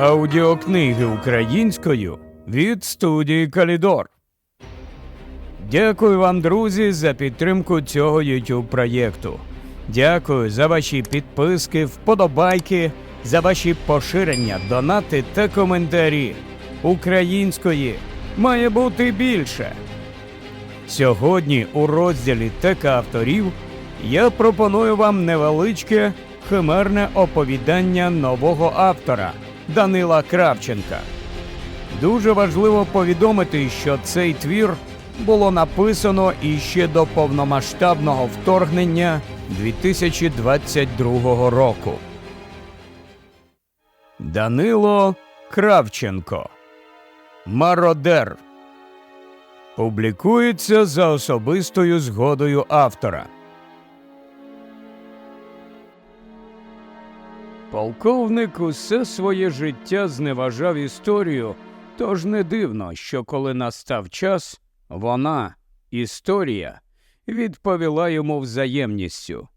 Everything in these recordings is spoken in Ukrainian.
Аудіокниги українською від студії Калідор. Дякую вам, друзі, за підтримку цього YouTube проєкту. Дякую за ваші підписки, вподобайки, за ваші поширення, донати та коментарі. Української має бути більше. Сьогодні у розділі Тека авторів я пропоную вам невеличке химерне оповідання нового автора Данила Кравченка. Дуже важливо повідомити, що цей твір було написано іще до повномасштабного вторгнення 2022 року. Данило Кравченко Мародер Публікується за особистою згодою автора. Полковник усе своє життя зневажав історію, тож не дивно, що коли настав час, вона, історія, відповіла йому взаємністю.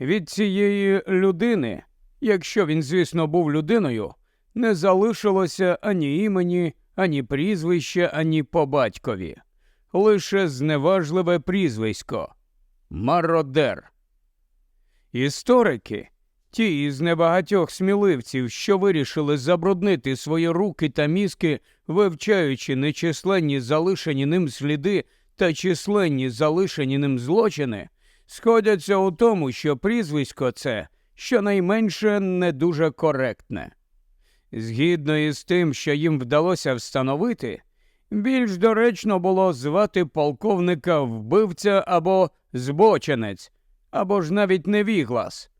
Від цієї людини, якщо він, звісно, був людиною, не залишилося ані імені, ані прізвища, ані по батькові, лише зневажливе прізвисько Мародер. Історики, ті із небагатьох сміливців, що вирішили забруднити свої руки та мізки, вивчаючи нечисленні залишені ним сліди та численні залишені ним злочини, сходяться у тому, що прізвисько це щонайменше не дуже коректне. Згідно із тим, що їм вдалося встановити, більш доречно було звати полковника вбивця або збоченець, або ж навіть невіглас.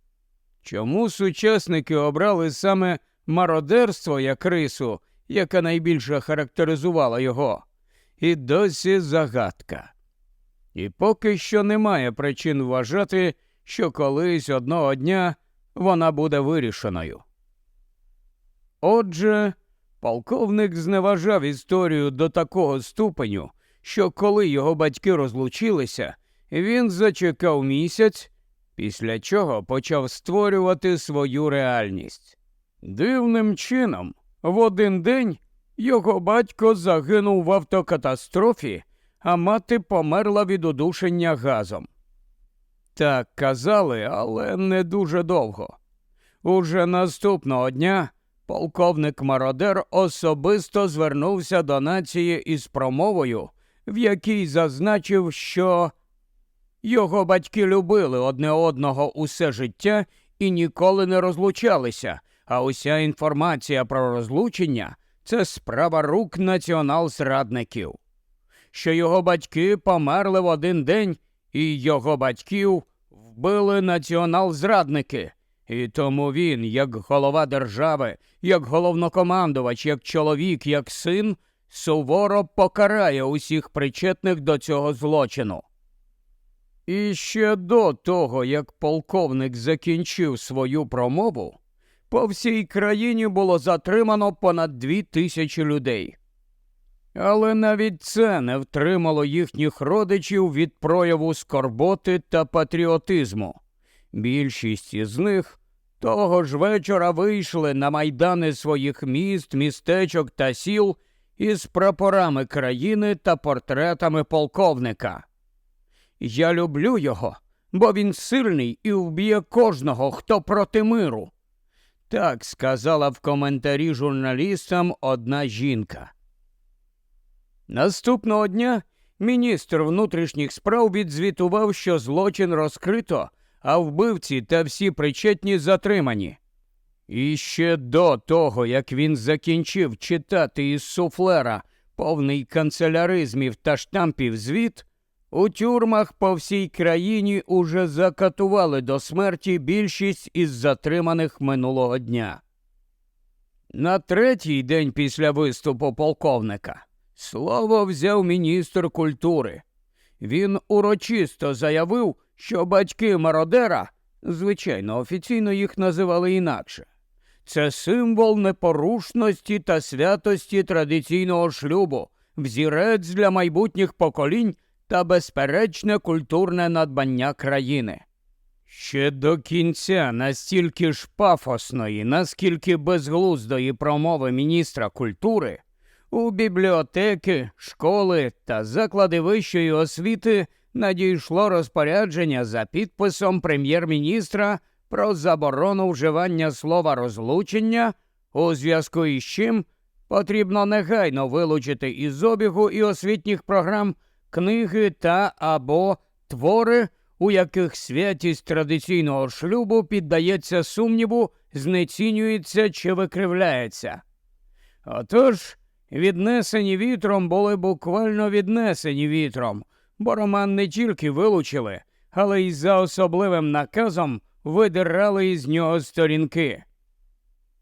Чому сучасники обрали саме мародерство як рису, яка найбільше характеризувала його? І досі загадка. І поки що немає причин вважати, що колись одного дня вона буде вирішеною. Отже, полковник зневажав історію до такого ступеню, що коли його батьки розлучилися, він зачекав місяць, після чого почав створювати свою реальність. Дивним чином, в один день його батько загинув в автокатастрофі, а мати померла від удушення газом. Так казали, але не дуже довго. Уже наступного дня полковник Мародер особисто звернувся до нації із промовою, в якій зазначив, що його батьки любили одне одного усе життя і ніколи не розлучалися, а уся інформація про розлучення це справа рук націонал-зрадників. Що його батьки померли в один день, і його батьків вбили націонал-зрадники. І тому він, як голова держави, як головнокомандувач, як чоловік, як син, суворо покарає усіх причетних до цього злочину. І ще до того, як полковник закінчив свою промову, по всій країні було затримано понад дві тисячі людей. Але навіть це не втримало їхніх родичів від прояву скорботи та патріотизму. Більшість із них того ж вечора вийшли на майдани своїх міст, містечок та сіл із прапорами країни та портретами полковника. Я люблю його, бо він сильний і вб'є кожного, хто проти миру. Так сказала в коментарі журналістам одна жінка. Наступного дня міністр внутрішніх справ відзвітував, що злочин розкрито, а вбивці та всі причетні затримані. І ще до того, як він закінчив читати із суфлера повний канцеляризмів та штампів звіт, у тюрмах по всій країні уже закатували до смерті більшість із затриманих минулого дня. На третій день після виступу полковника слово взяв міністр культури. Він урочисто заявив, що батьки мародера, звичайно, офіційно їх називали інакше, це символ непорушності та святості традиційного шлюбу, взірець для майбутніх поколінь та безперечне культурне надбання країни. Ще до кінця настільки ж пафосної, наскільки безглуздої промови міністра культури у бібліотеки, школи та заклади вищої освіти надійшло розпорядження за підписом прем'єр-міністра про заборону вживання слова розлучення, у зв'язку із чим потрібно негайно вилучити із обігу і освітніх програм книги та або твори, у яких святість традиційного шлюбу піддається сумніву, знецінюється чи викривляється. Отож, віднесені вітром були буквально віднесені вітром, бо роман не тільки вилучили, але й за особливим наказом видирали із нього сторінки.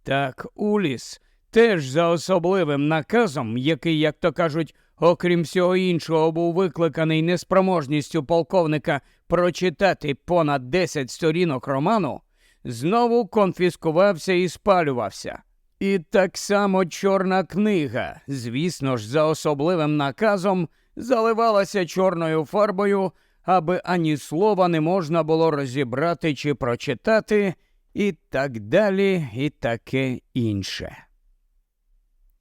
Так Уліс теж за особливим наказом, який, як то кажуть, окрім всього іншого, був викликаний неспроможністю полковника прочитати понад 10 сторінок роману, знову конфіскувався і спалювався. І так само чорна книга, звісно ж, за особливим наказом, заливалася чорною фарбою, аби ані слова не можна було розібрати чи прочитати, і так далі, і таке інше.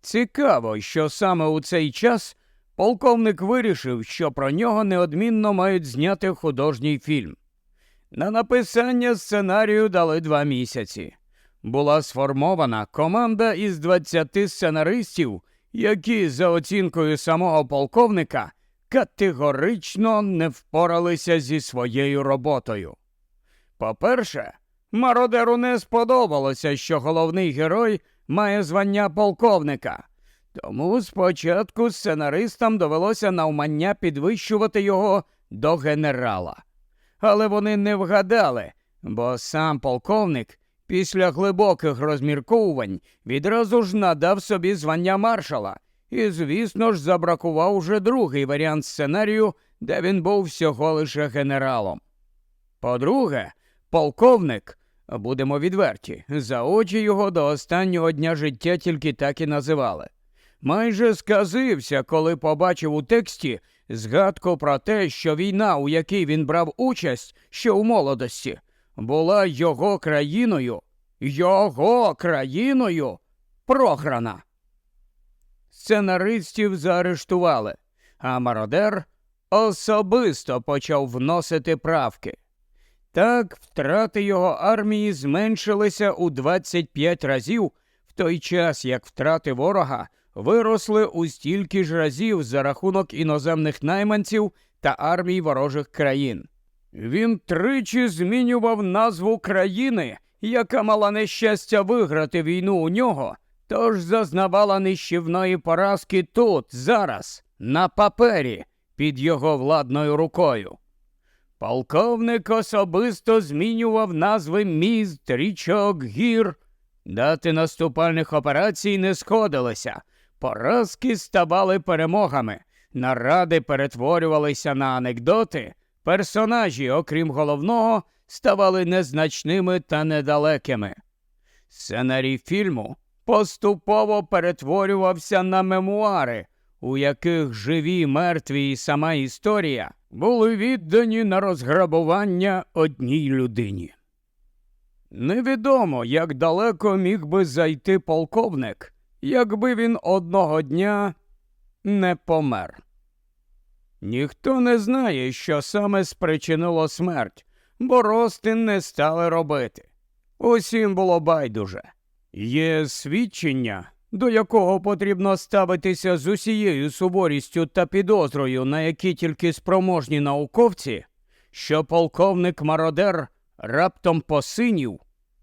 Цікаво, що саме у цей час полковник вирішив, що про нього неодмінно мають зняти художній фільм. На написання сценарію дали два місяці. Була сформована команда із 20 сценаристів, які, за оцінкою самого полковника, категорично не впоралися зі своєю роботою. По-перше, мародеру не сподобалося, що головний герой має звання полковника, тому спочатку сценаристам довелося навмання підвищувати його до генерала. Але вони не вгадали, бо сам полковник після глибоких розмірковувань відразу ж надав собі звання маршала, і, звісно ж, забракував уже другий варіант сценарію, де він був всього лише генералом. По-друге, полковник, будемо відверті, за очі його до останнього дня життя тільки так і називали. Майже сказився, коли побачив у тексті згадку про те, що війна, у якій він брав участь ще у молодості, була його країною, його країною програна. Сценаристів заарештували, а мародер особисто почав вносити правки. Так втрати його армії зменшилися у 25 разів, в той час як втрати ворога виросли у стільки ж разів за рахунок іноземних найманців та армій ворожих країн. Він тричі змінював назву країни, яка мала нещастя виграти війну у нього, тож зазнавала нищівної поразки тут, зараз, на папері, під його владною рукою. Полковник особисто змінював назви міст, річок, гір. Дати наступальних операцій не сходилися, поразки ставали перемогами, наради перетворювалися на анекдоти, персонажі, окрім головного, ставали незначними та недалекими. Сценарій фільму поступово перетворювався на мемуари, у яких живі, мертві і сама історія були віддані на розграбування одній людині. Невідомо, як далеко міг би зайти полковник, якби він одного дня не помер. Ніхто не знає, що саме спричинило смерть, бо ростин не стали робити. Усім було байдуже. Є свідчення, до якого потрібно ставитися з усією суворістю та підозрою, на які тільки спроможні науковці, що полковник Мародер раптом посинів,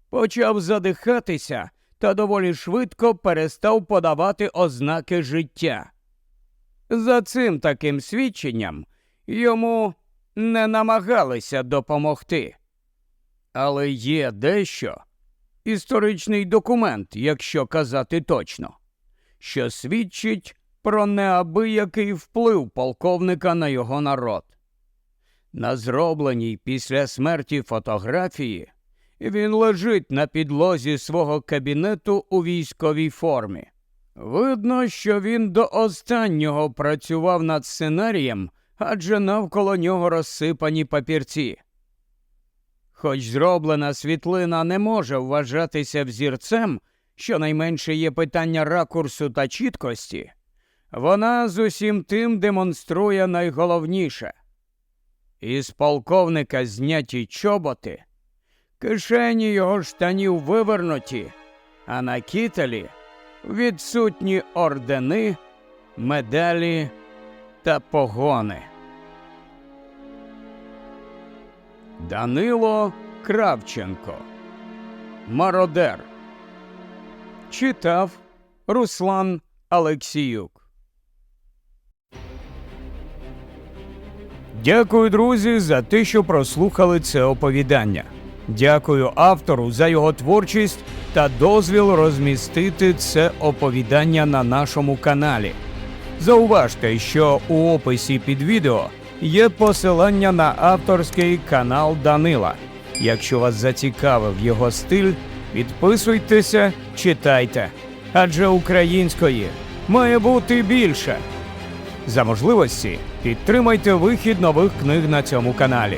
почав задихатися та доволі швидко перестав подавати ознаки життя. За цим таким свідченням йому не намагалися допомогти. Але є дещо історичний документ, якщо казати точно, що свідчить про неабиякий вплив полковника на його народ. На зробленій після смерті фотографії він лежить на підлозі свого кабінету у військовій формі. Видно, що він до останнього працював над сценарієм, адже навколо нього розсипані папірці. Хоч зроблена світлина не може вважатися взірцем, щонайменше є питання ракурсу та чіткості, вона з усім тим демонструє найголовніше. Із полковника зняті чоботи, кишені його штанів вивернуті, а на кітелі відсутні ордени, медалі та погони. Данило Кравченко Мародер Читав Руслан Алексіюк. Дякую, друзі, за те, що прослухали це оповідання. Дякую автору за його творчість та дозвіл розмістити це оповідання на нашому каналі. Зауважте, що у описі під відео є посилання на авторський канал Данила. Якщо вас зацікавив його стиль, підписуйтеся, читайте. Адже української має бути більше. За можливості підтримайте вихід нових книг на цьому каналі.